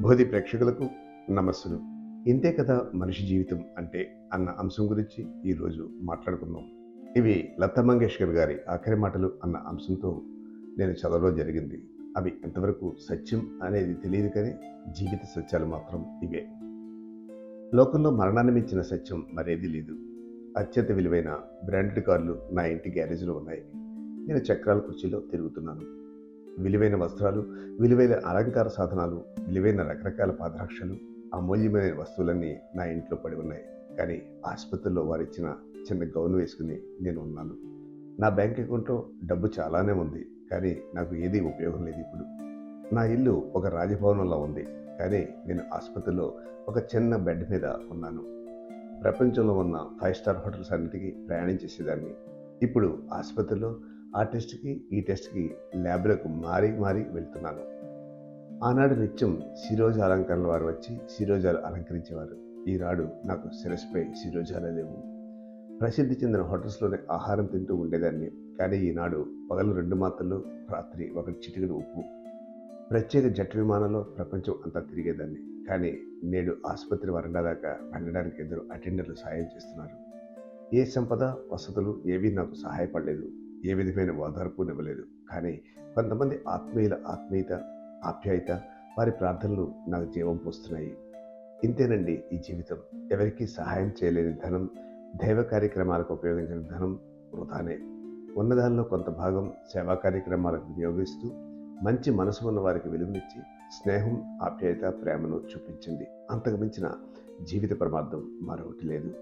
బోధి ప్రేక్షకులకు నమస్సులు. ఇంతే కదా మనిషి జీవితం అంటే అన్న అంశం గురించి ఈరోజు మాట్లాడుకుందాం. ఇవి లతా మంగేష్కర్ గారి ఆఖరి మాటలు అన్న అంశంతో నేను చదవడం జరిగింది. అవి ఎంతవరకు సత్యం అనేది తెలియదు కానీ జీవిత సత్యాలు మాత్రం ఇవే. లోకంలో మరణాన్ని మించిన సత్యం మరేది లేదు. అత్యంత విలువైన బ్రాండెడ్ కార్లు నా ఇంటి గ్యారేజ్లో ఉన్నాయి. నేను చక్రాల కుర్చీలో తిరుగుతున్నాను. విలువైన వస్త్రాలు విలువైన అలంకార సాధనాలు విలువైన రకరకాల పాదరక్షలు అమూల్యమైన వస్తువులన్నీ నా ఇంట్లో పడి ఉన్నాయి. కానీ ఆసుపత్రిలో వారు ఇచ్చిన చిన్న గౌన్ వేసుకుని నేను ఉన్నాను. నా బ్యాంక్ అకౌంట్లో డబ్బు చాలానే ఉంది కానీ నాకు ఏదీ ఉపయోగం లేదు ఇప్పుడు. నా ఇల్లు ఒక రాజభవనంలో ఉంది కానీ నేను ఆసుపత్రిలో ఒక చిన్న బెడ్ మీద ఉన్నాను. ప్రపంచంలో ఉన్న ఫైవ్ స్టార్ హోటల్స్ అన్నిటికీ ప్రయాణం చేసేదాన్ని. ఇప్పుడు ఆసుపత్రిలో ఆ టెస్ట్కి ఈ టెస్ట్కి ల్యాబ్లకు మారి మారి వెళ్తున్నాను. ఆనాడు నిత్యం శిరోజ అలంకరణల వారు వచ్చి శిరోజాలు అలంకరించేవారు. ఈనాడు నాకు శిరస్పై శిరోజాలే లేవు. ప్రసిద్ధి చెందిన హోటల్స్లోనే ఆహారం తింటూ ఉండేదాన్ని. కానీ ఈనాడు పగలు రెండు మాత్రలు రాత్రి ఒకటి చిటికెడు ఉప్పు. ప్రత్యేక జట్ విమానంలో ప్రపంచం అంతా తిరిగేదాన్ని. కానీ నేడు ఆసుపత్రి వరండా దాకా వెళ్ళడానికి ఇద్దరు అటెండర్లు సహాయం చేస్తున్నారు. ఏ సంపద వసతులు ఏవీ నాకు సహాయపడలేదు. ఏ విధమైన ఓదార్పు ఇవ్వలేదు కానీ కొంతమంది ఆత్మీయుల ఆత్మీయత ఆప్యాయత వారి ప్రార్థనలు నాకు జీవం పోస్తున్నాయి. ఇంతేనండి ఈ జీవితం. ఎవరికీ సహాయం చేయలేని ధనం దైవ కార్యక్రమాలకు ఉపయోగించిన ధనం వృధానే. ఉన్నదానిలో కొంత భాగం సేవా కార్యక్రమాలకు వినియోగిస్తూ మంచి మనసు ఉన్న వారికి విలువనిచ్చి స్నేహం ఆప్యాయత ప్రేమను చూపించింది అంతకు మించిన జీవిత ప్రమాదం మరొకటి లేదు.